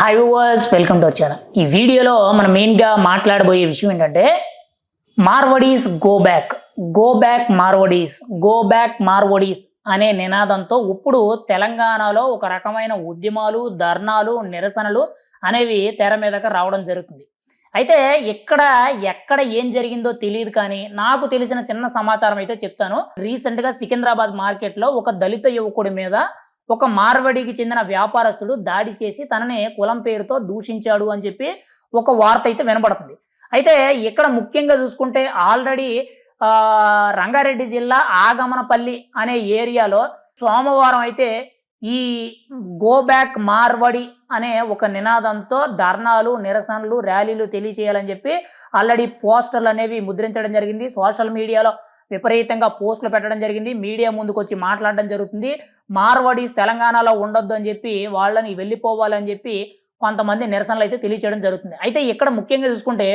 Hi వర్స్ welcome to our channel ఈ వీడియోలో మనం మెయిన్గా మాట్లాడబోయే విషయం ఏంటంటే Marwadis go back go back Marwadis. Go back Marwadis అనే నినాదంతో ఇప్పుడు తెలంగాణలో ఒక రకమైన ఉద్యమాలు ధర్నాలు నిరసనలు అనేవి తెర మీదకి రావడం జరుగుతుంది. అయితే ఇక్కడ ఎక్కడ ఏం జరిగిందో తెలియదు కానీ నాకు తెలిసిన చిన్న సమాచారం అయితే చెప్తాను. రీసెంట్గా సికింద్రాబాద్ మార్కెట్లో ఒక దళిత యువకుడి మీద ఒక మార్వడికి చెందిన వ్యాపారస్తుడు దాడి చేసి తనని కులం పేరుతో దూషించాడు అని చెప్పి ఒక వార్త అయితే వినబడుతుంది. అయితే ఇక్కడ ముఖ్యంగా చూసుకుంటే ఆల్రెడీ రంగారెడ్డి జిల్లా ఆగమనపల్లి అనే ఏరియాలో సోమవారం అయితే ఈ గో బ్యాక్ మార్వడి అనే ఒక నినాదంతో ధర్నాలు నిరసనలు ర్యాలీలు తెలియచేయాలని చెప్పి ఆల్రెడీ పోస్టర్లు అనేవి ముద్రించడం జరిగింది. సోషల్ మీడియాలో విపరీతంగా పోస్టులు పెట్టడం జరిగింది. మీడియా ముందుకు వచ్చి మాట్లాడడం జరుగుతుంది. మార్వాడీస్ తెలంగాణలో ఉండొద్దు అని చెప్పి వాళ్ళని వెళ్ళిపోవాలని చెప్పి కొంతమంది నిరసనలు అయితే తెలియచేయడం జరుగుతుంది. అయితే ఇక్కడ ముఖ్యంగా చూసుకుంటే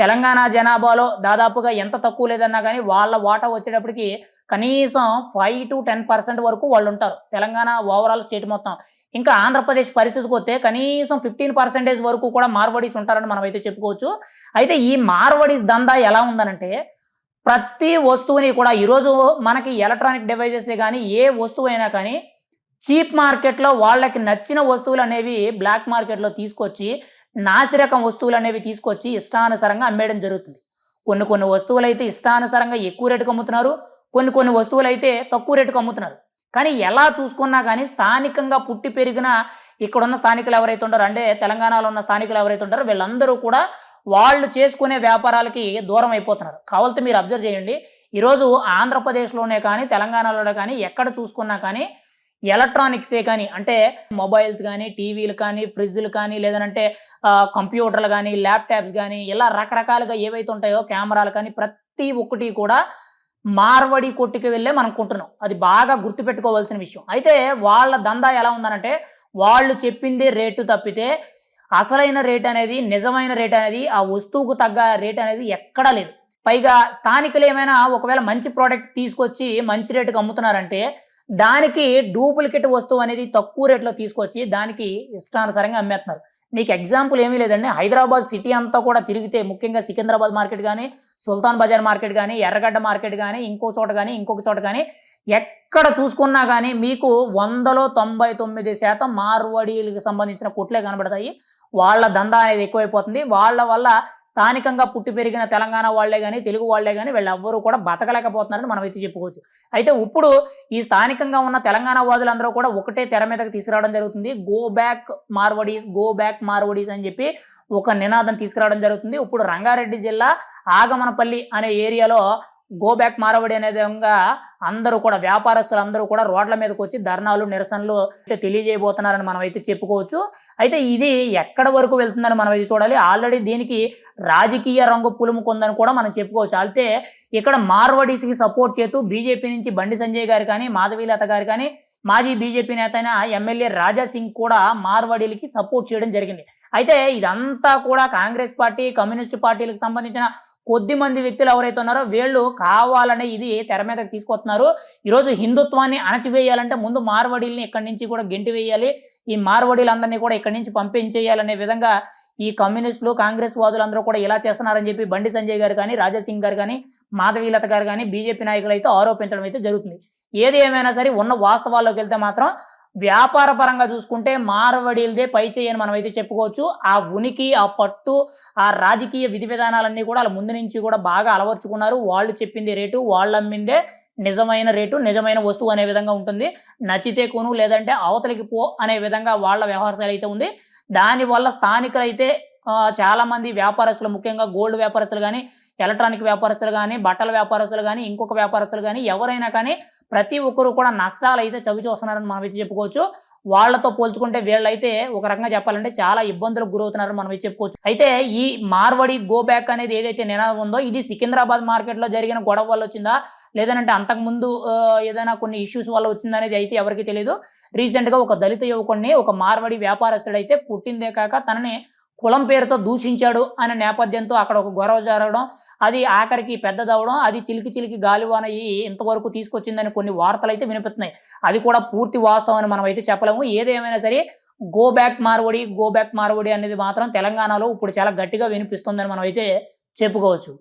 తెలంగాణ జనాభాలో దాదాపుగా ఎంత తక్కువ లేదన్నా కానీ వాళ్ళ వాటా వచ్చేటప్పటికి కనీసం ఫైవ్ టు టెన్ పర్సెంట్ వరకు వాళ్ళు ఉంటారు. తెలంగాణ ఓవరాల్ స్టేట్ మొత్తం. ఇంకా ఆంధ్రప్రదేశ్ పరిస్థితికి వస్తే కనీసం ఫిఫ్టీన్ పర్సెంటేజ్ వరకు కూడా మార్వడీస్ ఉంటారని మనం అయితే చెప్పుకోవచ్చు. అయితే ఈ మార్వడీస్ దందా ఎలా ఉందనంటే ప్రతి వస్తువుని కూడా ఈరోజు మనకి ఎలక్ట్రానిక్ డివైజెస్ని కానీ ఏ వస్తువు అయినా కానీ చీప్ మార్కెట్లో వాళ్ళకి నచ్చిన వస్తువులు అనేవి బ్లాక్ మార్కెట్లో తీసుకొచ్చి నాసిరకం వస్తువులు అనేవి తీసుకొచ్చి ఇష్టానుసారంగా అమ్మేయడం జరుగుతుంది. కొన్ని కొన్ని వస్తువులు అయితే ఇష్టానుసారంగా ఎక్కువ రేటుకు అమ్ముతున్నారు కొన్ని కొన్ని వస్తువులు అయితే తక్కువ రేటుకు అమ్ముతున్నారు. కానీ ఎలా చూసుకున్నా కానీ స్థానికంగా పుట్టి పెరిగిన ఇక్కడున్న స్థానికులు ఎవరైతే ఉంటారో అంటే తెలంగాణలో ఉన్న స్థానికులు ఎవరైతే ఉంటారో వీళ్ళందరూ కూడా వాళ్ళు చేసుకునే వ్యాపారాలకి దూరం అయిపోతున్నారు. కావాలంటే మీరు అబ్జర్వ్ చేయండి. ఈరోజు ఆంధ్రప్రదేశ్లోనే కానీ తెలంగాణలోనే కానీ ఎక్కడ చూసుకున్నా కానీ ఎలక్ట్రానిక్సే కానీ అంటే మొబైల్స్ కానీ టీవీలు కానీ ఫ్రిడ్జ్లు కానీ లేదంటే కంప్యూటర్లు కానీ ల్యాప్టాప్స్ కానీ ఇలా రకరకాలుగా ఏవైతే ఉంటాయో కెమెరాలు కానీ ప్రతి ఒక్కటి కూడా మార్వడి కొట్టుకు వెళ్ళే మనం కొంటున్నాం. అది బాగా గుర్తుపెట్టుకోవాల్సిన విషయం. అయితే వాళ్ళ దందా ఎలా ఉందనంటే వాళ్ళు చెప్పింది రేటు తప్పితే అసలైన రేట్ అనేది నిజమైన రేట్ అనేది ఆ వస్తువుకు తగ్గ రేట్ అనేది ఎక్కడా లేదు. పైగా స్థానికులు ఏమైనా ఒకవేళ మంచి ప్రోడక్ట్ తీసుకొచ్చి మంచి రేటుకి అమ్ముతున్నారంటే దానికి డూప్లికేట్ వస్తువు అనేది తక్కువ రేట్లో తీసుకొచ్చి దానికి ఇష్టానుసారంగా అమ్మేస్తున్నారు మీకు ఎగ్జాంపుల్ ఏమీ లేదండి. హైదరాబాద్ సిటీ అంతా కూడా తిరిగితే ముఖ్యంగా సికింద్రాబాద్ మార్కెట్ కానీ సుల్తాన్ బజార్ మార్కెట్ కానీ ఎర్రగడ్డ మార్కెట్ కానీ ఇంకో చోట కానీ ఇంకొక చోట కానీ ఎక్కడ చూసుకున్నా కానీ మీకు వందలో తొంభై తొమ్మిది శాతం మార్వడీలకు సంబంధించిన కొట్లే కనబడతాయి. వాళ్ళ దందా అనేది ఎక్కువైపోతుంది. వాళ్ళ వల్ల స్థానికంగా పుట్టి పెరిగిన తెలంగాణ వాళ్ళే కానీ తెలుగు వాళ్ళే కానీ వీళ్ళెవ్వరూ కూడా బతకలేకపోతున్నారని మనం అయితే చెప్పుకోవచ్చు. అయితే ఇప్పుడు ఈ స్థానికంగా ఉన్న తెలంగాణ వాదులందరూ కూడా ఒకటే తెర మీదకి తీసుకురావడం జరుగుతుంది. Go back Marwadis go back Marwadis అని చెప్పి ఒక నినాదం తీసుకురావడం జరుగుతుంది. ఇప్పుడు రంగారెడ్డి జిల్లా ఆగమనపల్లి అనే ఏరియాలో గో బ్యాక్ మారవడి అనే విధంగా అందరూ కూడా వ్యాపారస్తులు అందరూ కూడా రోడ్ల మీదకి వచ్చి ధర్నాలు నిరసనలు అయితే తెలియజేయబోతున్నారని మనం అయితే చెప్పుకోవచ్చు. అయితే ఇది ఎక్కడ వరకు వెళ్తుందని మనం అయితే చూడాలి. ఆల్రెడీ దీనికి రాజకీయ రంగు పులుముకుందని కూడా మనం చెప్పుకోవచ్చు. అయితే ఇక్కడ మార్వడీస్కి సపోర్ట్ చేస్తూ బీజేపీ నుంచి బండి సంజయ్ గారు కానీ మాధవీలత గారు కానీ మాజీ బీజేపీ నేత అయిన ఎమ్మెల్యే రాజా సింగ్ కూడా మార్వాడీలకి సపోర్ట్ చేయడం జరిగింది. అయితే ఇదంతా కూడా కాంగ్రెస్ పార్టీ కమ్యూనిస్ట్ పార్టీలకు సంబంధించిన కొద్ది మంది వ్యక్తులు ఎవరైతే ఉన్నారో వీళ్ళు కావాలనే ఇది తెర మీదకి తీసుకొస్తున్నారు. ఈరోజు హిందుత్వాన్ని అణచివేయాలంటే ముందు మార్వడీలని ఇక్కడి నుంచి కూడా గెంటి వేయాలి. ఈ మార్వడీలందరినీ కూడా ఇక్కడి నుంచి పంపించేయాలనే విధంగా ఈ కమ్యూనిస్టులు కాంగ్రెస్ వాదులందరూ కూడా ఇలా చేస్తున్నారని చెప్పి బండి సంజయ్ గారు కానీ రాజాసింగ్ గారు కానీ మాధవీలత గారు కానీ బీజేపీ నాయకులు అయితే ఆరోపించడం అయితే జరుగుతుంది. ఏది ఏమైనా సరే ఉన్న వాస్తవాల్లోకి వెళ్తే మాత్రం వ్యాపార పరంగా చూసుకుంటే మార్వడీలదే పై చేయని మనం అయితే చెప్పుకోవచ్చు. ఆ ఉనికి ఆ పట్టు ఆ రాజకీయ విధి విధానాలన్నీ కూడా వాళ్ళ ముందు నుంచి కూడా బాగా అలవర్చుకున్నారు. వాళ్ళు చెప్పింది రేటు వాళ్ళు అమ్మిందే నిజమైన రేటు నిజమైన వస్తువు అనే విధంగా ఉంటుంది. నచ్చితే కొను లేదంటే అవతలికి పో అనే విధంగా వాళ్ళ వ్యవహార శైలి అయితే ఉంది. దానివల్ల స్థానికులైతే చాలామంది వ్యాపారస్తులు ముఖ్యంగా గోల్డ్ వ్యాపారస్తులు కానీ ఎలక్ట్రానిక్ వ్యాపారస్తులు కానీ బట్టల వ్యాపారస్తులు కానీ ఇంకొక వ్యాపారస్తులు కానీ ఎవరైనా కానీ ప్రతి ఒక్కరు కూడా నష్టాలు అయితే చవి చూస్తున్నారని మనం అయితే చెప్పుకోవచ్చు. వాళ్ళతో పోల్చుకుంటే వీళ్ళైతే ఒక రకంగా చెప్పాలంటే చాలా ఇబ్బందులకు గురవుతున్నారని మనం చెప్పుకోవచ్చు. అయితే ఈ మార్వడి గో బ్యాక్ అనేది ఏదైతే నినాదం ఉందో ఇది సికింద్రాబాద్ మార్కెట్లో జరిగిన గొడవ వల్ల వచ్చిందా? లేదంటే అంతకుముందు ఏదైనా కొన్ని ఇష్యూస్ వల్ల వచ్చిందా అనేది అయితే ఎవరికి తెలియదు రీసెంట్గా ఒక దళిత యువకుడిని ఒక మార్వడి వ్యాపారస్తుడు అయితే పుట్టిందే కాక తనని కులం పేరుతో దూషించాడు అనే నేపథ్యంతో అక్కడ ఒక గొడవ జరగడం అది ఆఖరికి పెద్దదవడం అది చిలికి చిలికి గాలివాన అయ్యి ఇంతవరకు తీసుకొచ్చిందని కొన్ని వార్తలు అయితే వినిపిస్తున్నాయి. అది కూడా పూర్తి వాస్తవం అని మనం అయితే చెప్పలేము. ఏదేమైనా సరే go back Marwadi go back Marwadi అనేది మాత్రం తెలంగాణలో ఇప్పుడు చాలా గట్టిగా వినిపిస్తుందని మనం అయితే చెప్పుకోవచ్చు.